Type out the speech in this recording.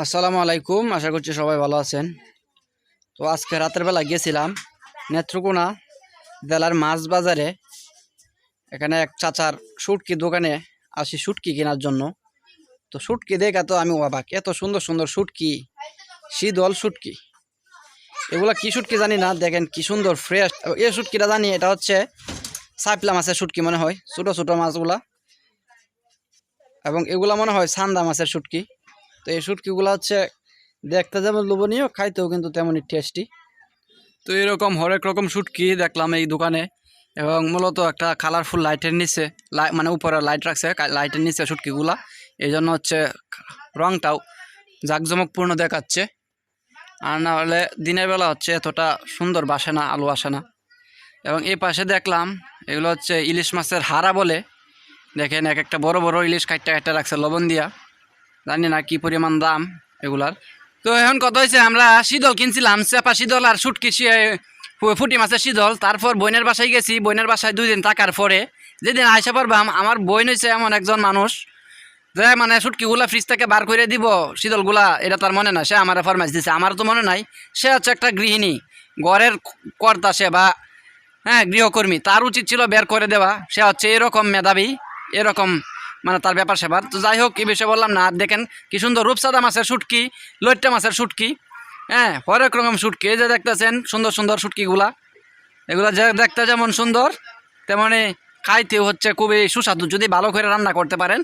আসসালামু আলাইকুম, আশা করছি সবাই ভালো আছেন। তো আজকে রাতের বেলা গেছিলাম নেত্রকোনা জেলার মাছ বাজারে এখানে এক চাচার শুটকি দোকানে আসি শুটকি কেনার জন্য। তো শুটকি দেখা তো আমি অবাক, এত সুন্দর সুন্দর শুটকি শীতল শুটকি এগুলা কি শুটকি জানি না, দেখেন কি সুন্দর ফ্রেশ এ শুটকিটা জানি, এটা হচ্ছে সাইপলা মাছের শুটকি মনে হয়, ছোটো ছোটো মাছগুলা। এবং এগুলা মনে হয় সান্দা মাছের শুটকি তো এই শুটকিগুলো হচ্ছে দেখতে যেমন লোভনীয়, খাইতেও কিন্তু তেমনই টেস্টি তো এরকম হরেক রকম শুটকি দেখলাম এই দোকানে, এবং মূলত একটা কালারফুল লাইটের নিচে মানে উপরে লাইট রাখছে লাইটের নিচে শুটকিগুলা। এই জন্য হচ্ছে রংটাও জাঁকজমকপূর্ণ দেখাচ্ছে। আর না হলে দিনের বেলা হচ্ছে এতটা সুন্দর বাসে না, আলো আসে না। এবং এই পাশে দেখলাম, এগুলো হচ্ছে ইলিশ মাছের হারা বলে। দেখেন এক একটা বড় বড় ইলিশ কাটটা কাটটা রাখছে লবণ দিয়া। জানি না কি পরিমাণ দাম এগুলার। তো এখন কত হয়েছে আমরা শীতল কিনছিলাম চেপা শীতল আর শুটকি ফুটি মাছের শীতল। তারপর বইনের বাসায় গেছি, বইনের বাসায় দুই দিন থাকার পরে যেদিন আইসা পারবাম আমার বইন হয়েছে এমন একজন মানুষ, যে মানে শুটকিগুলা ফ্রিজ থেকে বার করে দিব, শীতলগুলা, এটা তার মনে না সে আমার ফরমাইশ দিছে। আমার তো মনে নাই, সে হচ্ছে একটা গৃহিণী, ঘরের কর্তা সে বা হ্যাঁ গৃহকর্মী, তার উচিত ছিল বের করে দেওয়া। সে হচ্ছে এরকম মেধাবী, এরকম মানে তার ব্যাপার সেবার। তো যাই হোক, এই বিষয়ে বললাম না। দেখেন, কি সুন্দর রূপসাদা মাছের শুটকি, লইট্টা মাছের শুটকি। হ্যাঁ হরেক রকম শুটকি। এই যে দেখতেছেন, সুন্দর সুন্দর শুটকিগুলা। এগুলো যে দেখতে যেমন সুন্দর, তেমনি খাইতে হচ্ছে খুবই সুস্বাদু। যদি ভালো করে রান্না করতে পারেন